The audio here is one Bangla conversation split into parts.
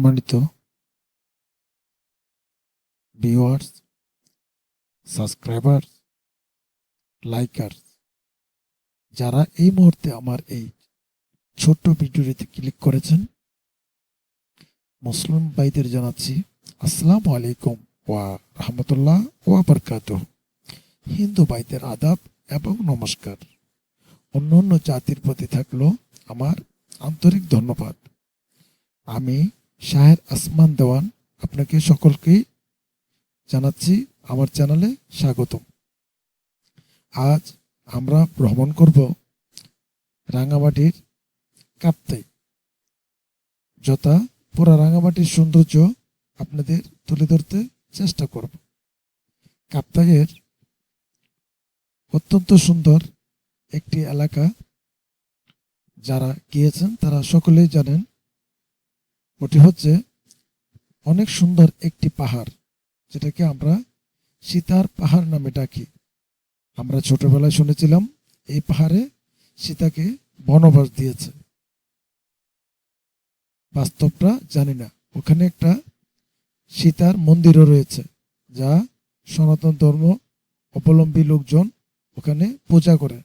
সম্মানিত ভিউয়ার্স সাবস্ক্রাইবার লাইকার্স যারা এই মুহূর্তে আমার এই ছোট্ট ভিডিওটিতে ক্লিক করেছেন, মুসলিম ভাইদের জানাচ্ছি আসসালামু আলাইকুম ওয়া রহমতুল্লাহ ওয়া বরকাত হিন্দু ভাইদের আদাব এবং নমস্কার। অন্য অন্য জাতির প্রতি থাকল আমার আন্তরিক ধন্যবাদ। আমি শাহের আসমান দেওয়ান আপনাকে সকলকেই জানাচ্ছি আমার চ্যানেলে স্বাগতম। আজ আমরা ভ্রমণ করব রাঙামাটির কাপ্তাই। যথা পুরা রাঙামাটির সৌন্দর্য আপনাদের তুলে ধরতে চেষ্টা করব। কাপ্তাইয়ের অত্যন্ত সুন্দর একটি এলাকা যারা গিয়েছেন তারা সকলেই জানেন ওটি হচ্ছে অনেক সুন্দর একটি পাহাড়, যেটাকে আমরা সীতার পাহাড় নামে ডাকি। আমরা ছোটবেলায় শুনেছিলাম, এই পাহাড়ে সীতাকে বনবাস দিয়েছে। বাস্তবটা জানি না। ওখানে একটা সীতার মন্দিরও রয়েছে, যা সনাতন ধর্ম অবলম্বী লোকজন ওখানে পূজা করে।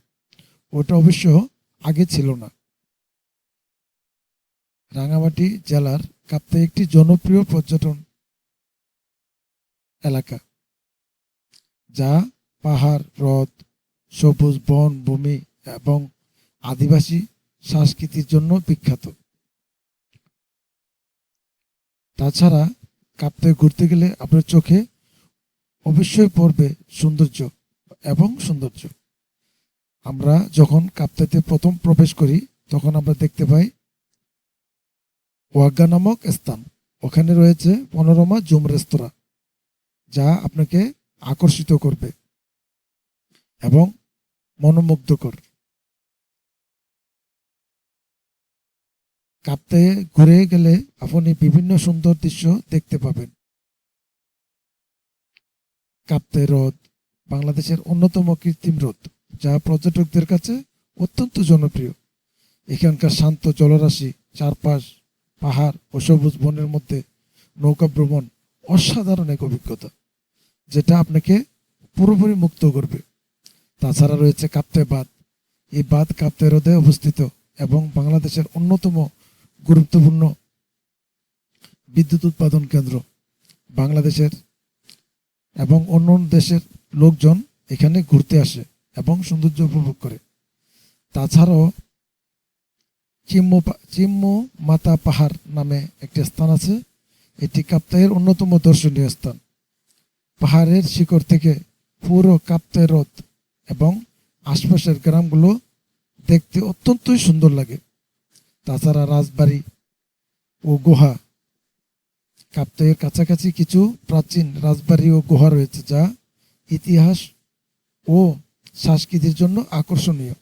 ওটা অবশ্য আগে ছিল না। রাঙামাটি জেলার কাপ্তাই একটি জনপ্রিয় পর্যটন এলাকা, যা পাহাড়, হ্রদ, সবুজ বন, ভূমি এবং আদিবাসী সংস্কৃতির জন্য বিখ্যাত। তাছাড়া কাপ্তাই ঘুরতে গেলে আপনার চোখে অবশ্যই পড়বে সৌন্দর্য এবং সৌন্দর্য। আমরা যখন কাপ্তাইতে প্রথম প্রবেশ করি, তখন আমরা দেখতে পাই ওয়াগ্গা নামক স্থান। ওখানে রয়েছে মনোরমা জুম রেস্তোরাঁ, যা আপনাকে আকর্ষিত করবে এবং মনোমুগ্ধকর। কাপ্তায়ে ঘুরে গেলে আপনি বিভিন্ন সুন্দর দৃশ্য দেখতে পাবেন। কাপ্তাই হ্রদ, বাংলাদেশের অন্যতম কৃত্রিম হ্রদ, যা পর্যটকদের কাছে অত্যন্ত জনপ্রিয়। এখানকার শান্ত জলরাশি চারপাশ পাহাড় ও সবুজ বনের মধ্যে নৌকা ভ্রমণ অসাধারণ এক অভিজ্ঞতা, যেটা আপনাকে পুরোপুরি মুক্ত করবে। তাছাড়া রয়েছে কাপ্তাই বাঁধ। এই বাঁধ কাপ্তাই হ্রদে অবস্থিত এবং বাংলাদেশের অন্যতম গুরুত্বপূর্ণ বিদ্যুৎ উৎপাদন কেন্দ্র। বাংলাদেশের এবং অন্য দেশের লোকজন এখানে ঘুরতে আসে এবং সৌন্দর্য উপভোগ করে। তাছাড়াও চিম্মু চিম্মু মাতা পাহাড় নামে একটি স্থান আছে। এটি কাপ্তাইয়ের অন্যতম দর্শনীয় স্থান। পাহাড়ের শিখর থেকে পুরো কাপ্তাই হ্রদ এবং আশপাশের গ্রামগুলো দেখতে অত্যন্তই সুন্দর লাগে। তাছাড়া রাজবাড়ি ও গুহা। কাপ্তাইয়ের কাছাকাছি কিছু প্রাচীন রাজবাড়ি ও গুহা রয়েছে যা ইতিহাস ও সংস্কৃতির জন্য আকর্ষণীয়।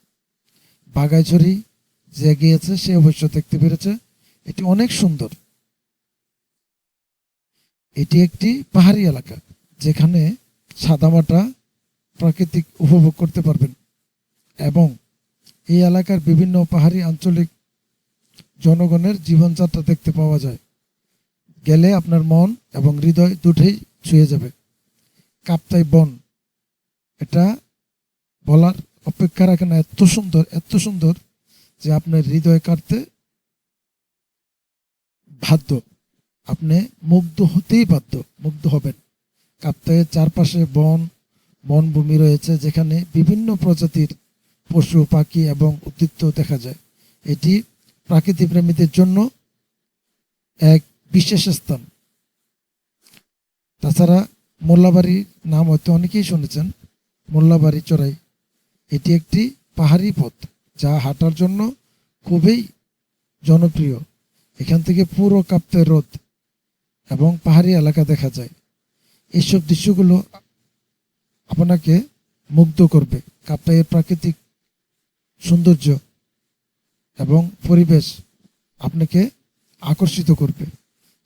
বাগাইছড়ি যে গিয়েছে, সে অবশ্য দেখতে পেরেছে। এটি অনেক সুন্দর। এটি একটি পাহাড়ি এলাকা, যেখানে সাদামাটা প্রাকৃতিক উপভোগ করতে পারবেন। এবং এই এলাকার বিভিন্ন পাহাড়ি আঞ্চলিক জনগণের জীবনযাত্রা দেখতে পাওয়া যায়। গেলে আপনার মন এবং হৃদয় দুটোই ছুঁয়ে যাবে। কাপ্তাই বন, এটা বলার অপেক্ষা রাখে না, এত সুন্দর এত সুন্দর। যে আপনার হৃদয় কাটতে বাধ্য। আপনি মুগ্ধ হতেই বাধ্য, মুগ্ধ হবেন। কাপ্তাইয়ের চারপাশে বন, বনভূমি রয়েছে যেখানে বিভিন্ন প্রজাতির পশু, পাখি এবং উদ্ভিদ দেখা যায়। এটি প্রাকৃতিক প্রেমীদের জন্য এক বিশেষ স্থান। তাছাড়া মোল্লাবাড়ির নাম হয়তো অনেকেই শুনেছেন, মোল্লাবাড়ি চড়াই। এটি একটি পাহাড়ি পথ। যা হাঁটার জন্য খুবই জনপ্রিয়। এখান থেকে পুরো কাপ্তাই রোদ এবং পাহাড়ি এলাকা দেখা যায়। এইসব দৃশ্যগুলো আপনাকে মুগ্ধ করবে। কাপ্তাইয়ের প্রাকৃতিক সৌন্দর্য এবং পরিবেশ আপনাকে আকর্ষিত করবে।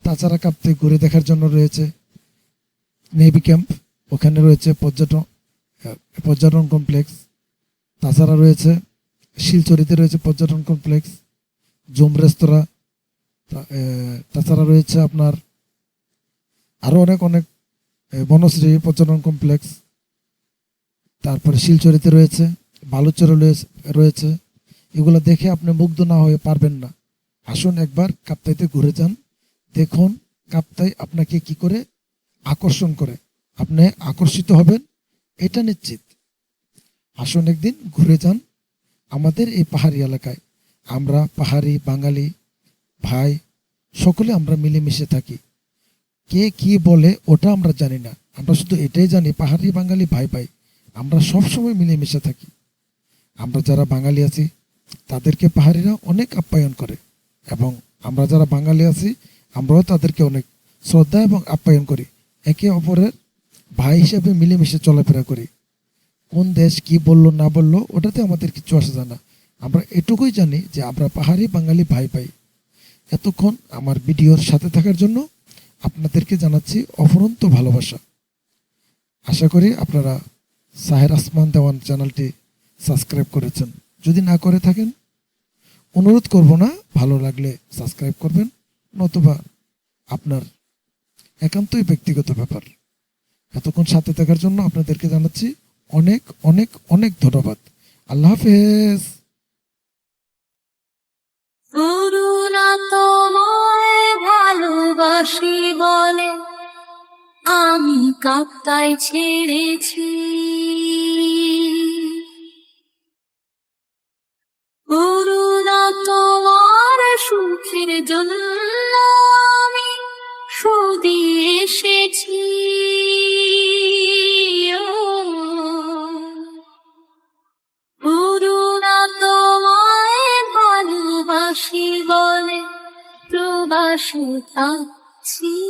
তাছাড়া কাপ্তাই ঘুরে দেখার জন্য রয়েছে নেভি ক্যাম্প, ওখানে রয়েছে পর্যটন পর্যটন কমপ্লেক্স, তাছাড়া রয়েছে শিলচরিতে রয়েছে পর্যটন কমপ্লেক্স, জুম রেস্তোরাঁ তাছাড়া রয়েছে আপনার আরও অনেক অনেক বনশ্রী পর্যটন কমপ্লেক্স। তারপরে শিলচরিতে রয়েছে, বালুচরে রয়েছে। এগুলো দেখে আপনি মুগ্ধ না হয়ে পারবেন না। আসুন একবার কাপ্তাইতে ঘুরে যান, দেখুন কাপ্তাই আপনাকে কি করে আকর্ষণ করে। আপনি আকর্ষিত হবেন, এটা নিশ্চিত। আসুন একদিন ঘুরে যান। আমাদের এই পাহাড়ি এলাকায় আমরা পাহাড়ি, বাঙালি, ভাই, সকলে আমরা মিলেমিশে থাকি। কে কি বলে ওটা আমরা জানি না। আমরা শুধু এটাই জানি, পাহাড়ি, বাঙালি, ভাই ভাই, আমরা সব সময় মিলেমিশে থাকি। আমরা যারা বাঙালি আছি, তাদেরকে পাহাড়িরা অনেক আপ্যায়ন করে এবং আমরা যারা বাঙালি আছি, আমরাও তাদেরকে অনেক শ্রদ্ধা এবং আপ্যায়ন করি। একে অপরের ভাই হিসেবে মিলেমিশে চলাফেরা করি। কোন দেশ কি বলল, না বলল, ওটাতে আমাদের কিছু আসে যায় না। আমরা এটুকুই জানি যে আমরা পাহাড়ি বাঙালি ভাই ভাই। এতক্ষণ আমার ভিডিওর সাথে থাকার জন্য আপনাদেরকে জানাচ্ছি অফুরন্ত ভালোবাসা। আশা করি আপনারা সাহের আসমান দেওয়ান চ্যানেলটি সাবস্ক্রাইব করেছেন। যদি না করে থাকেন, অনুরোধ করব না, ভালো লাগলে সাবস্ক্রাইব করবেন, নতুবা আপনার একান্তই ব্যক্তিগত ব্যাপার। এতক্ষণ সাথে থাকার জন্য আপনাদেরকে জানাচ্ছি অনেক অনেক অনেক ধন্যবাদ। আল্লাহ হাফেজ। ভালোবাসি বলে, আমি কাপ্তাই ছেড়েছি। করুণা তোমার সুখের জন্য প্রবাসে থাকছি